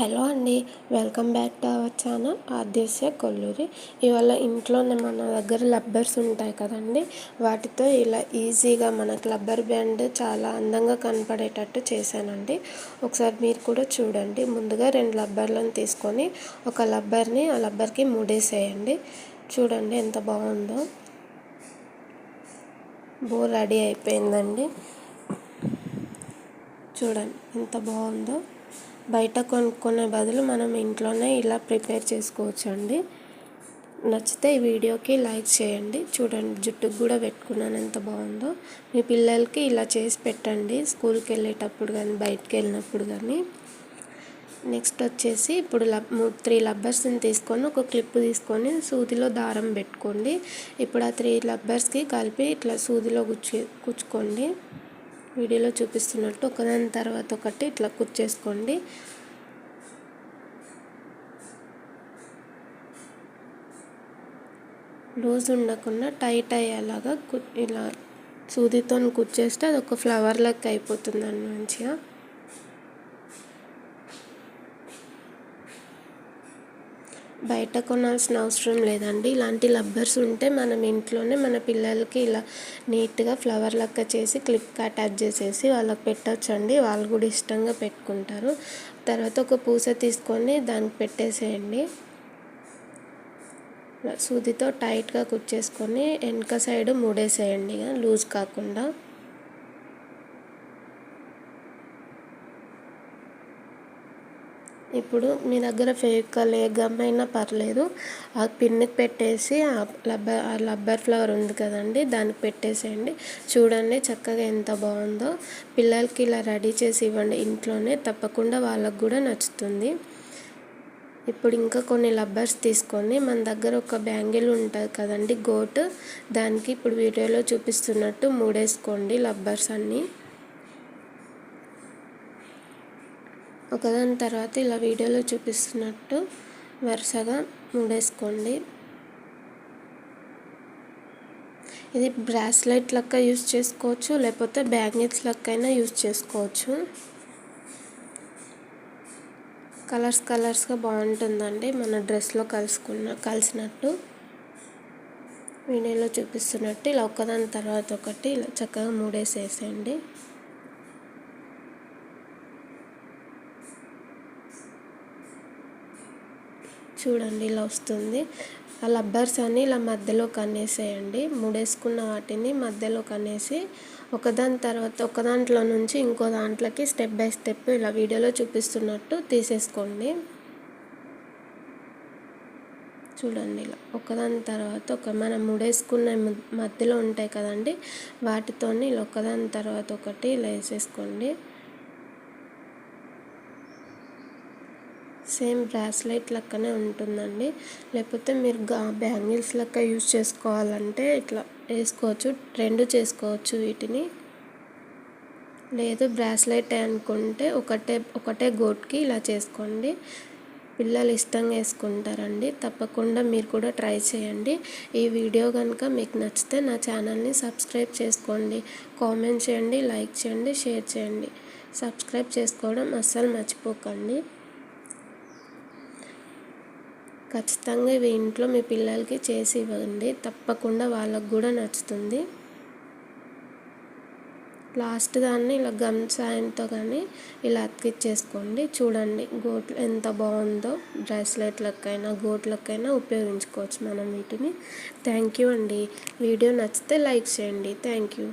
Hello అండి welcome back to our channel Aadyasya Kolluri. ఇవాళ ఇంట్లోనే మన దగ్గర లబ్బర్స్ ఉంటాయి కదండి వాటితో ఇలా ఈజీగా మనకు లబ్బర్ బ్యాండ్ చాలా అందంగా కనపడేటట్టు చేశానండి. ఒకసారి మీరు కూడా చూడండి ముందుగా రెండు లబ్బర్లను తీసుకొని ఒక లబ్బర్ని ఆ లబ్బర్కి ముడేసేయండి. చూడండి ఎంత బాగుందో. బో రెడీ అయిపోయిందండి. చూడండి ఎంత బాగుందో. బయట కొనుక్కునే బదులు మనం ఇంట్లోనే ఇలా ప్రిపేర్ చేసుకోవచ్చు అండి నచ్చితే ఈ వీడియోకి లైక్ చేయండి. చూడండి జుట్టుకు కూడా పెట్టుకున్నాను ఎంత బాగుందో. మీ పిల్లలకి ఇలా చేసి పెట్టండి. స్కూల్కి వెళ్ళేటప్పుడు కానీ బయటకు వెళ్ళినప్పుడు కానీ. నెక్స్ట్ వచ్చేసి ఇప్పుడు లబ్ త్రీ లబ్బర్స్ని తీసుకొని ఒక క్లిప్ తీసుకొని సూదిలో దారం పెట్టుకోండి. ఇప్పుడు ఆ త్రీ లబ్బర్స్కి కలిపి ఇట్లా సూదిలో కుచ్చు కుచ్చుకోండి వీడియోలో చూపిస్తున్నట్టు ఒకదాని తర్వాత ఒకటి ఇట్లా కుర్చేసుకోండి లూజ్ ఉండకుండా టైట్ అయ్యేలాగా ఇలా సూదితో కుర్చేస్తే అది ఒక ఫ్లవర్ లెక్క అయిపోతుంది అన్న మంచిగా. బయట కొనాల్సిన అవసరం లేదండి. ఇలాంటి లబ్బర్స్ ఉంటే మనం ఇంట్లోనే మన పిల్లలకి ఇలా నీట్గా ఫ్లవర్ లెక్క చేసి క్లిప్ అటాచ్ చేసేసి వాళ్ళకి పెట్టచ్చండి. వాళ్ళు కూడా ఇష్టంగా పెట్టుకుంటారు. తర్వాత ఒక పూస తీసుకొని దానికి పెట్టేసేయండి. సూదితో టైట్గా కుచ్చేసుకొని వెనక సైడ్ మూడేసేయండి. లూజ్ కాకుండా. ఇప్పుడు మీ దగ్గర ఫేవికాల్ ఏ గమ్ అయినా పర్లేదు. ఆ పిన్నికి పెట్టేసి ఆ లబ్బర్ ఆ లబ్బర్ ఫ్లవర్ ఉంది కదండి దానికి పెట్టేసేయండి. చూడండి చక్కగా ఎంత బాగుందో. పిల్లలకి ఇలా రెడీ చేసి ఇవ్వండి ఇంట్లోనే తప్పకుండా వాళ్ళకు కూడా నచ్చుతుంది. ఇప్పుడు ఇంకా కొన్ని లబ్బర్స్ తీసుకొని మన దగ్గర ఒక బ్యాంగిల్ ఉంటుంది కదండి గోట్. దానికి ఇప్పుడు వీడియోలో చూపిస్తున్నట్టు మూడేసుకోండి లబ్బర్స్ అన్నీ. ఒకదాని తర్వాత ఇలా వీడియోలో చూపిస్తున్నట్టు వరుసగా మూడేసుకోండి. ఇది బ్రాస్లెట్ లెక్క యూస్ చేసుకోవచ్చు లేకపోతే బ్యాగ్నెట్స్ లెక్క అయినా యూస్ చేసుకోవచ్చు. కలర్స్ కలర్స్గా బాగుంటుందండి మన డ్రెస్లో కలుసుకున్న కలిసినట్టు. వీడియోలో చూపిస్తున్నట్టు ఇలా ఒకదాని తర్వాత ఒకటి ఇలా చక్కగా మూడేసేసేయండి. చూడండి ఇలా వస్తుంది. ఆ లబ్బర్స్ అన్ని ఇలా మధ్యలో కనేసేయండి ముడేసుకున్న వాటిని మధ్యలో కనేసి ఒకదాని తర్వాత ఒక దాంట్లో నుంచి ఇంకో దాంట్లోకి స్టెప్ బై స్టెప్ ఇలా వీడియోలో చూపిస్తున్నట్టు తీసేసుకోండి. చూడండి ఇలా ఒకదాని తర్వాత ఒక మనం ముడేసుకున్న మధ్యలో ఉంటాయి కదండి వాటితోని ఇలా ఒకదాని తర్వాత ఒకటి ఇలా వేసేసుకోండి. సేమ్ బ్రాస్లెట్ లెక్కనే ఉంటుందండి. లేకపోతే మీరు గా బ్యాంగిల్స్ లెక్క యూజ్ చేసుకోవాలంటే ఇట్లా వేసుకోవచ్చు రెండు చేసుకోవచ్చు వీటిని. లేదు బ్రాస్లెట్ అనుకుంటే ఒకటే ఒకటే గోట్కి ఇలా చేసుకోండి. పిల్లలు ఇష్టంగా వేసుకుంటారండి. తప్పకుండా మీరు కూడా ట్రై చేయండి. ఈ వీడియో కనుక మీకు నచ్చితే నా ఛానల్ని సబ్స్క్రైబ్ చేసుకోండి. కామెంట్ చేయండి లైక్ చేయండి షేర్ చేయండి. సబ్స్క్రైబ్ చేసుకోవడం అస్సలు మర్చిపోకండి. ఖచ్చితంగా ఇవి ఇంట్లో మీ పిల్లలకి చేసి ఇవ్వండి. తప్పకుండా వాళ్ళకు కూడా నచ్చుతుంది. లాస్ట్ దాన్ని ఇలా గమ్ సాయంతో కానీ ఇలా అతికిచ్చేసుకోండి. చూడండి గోట్లు ఎంత బాగుందో. బ్రాస్లెట్లకైనా గోట్లకైనా ఉపయోగించుకోవచ్చు మనం వీటిని. థ్యాంక్ యూ అండి. వీడియో నచ్చితే లైక్ చేయండి. Thank you.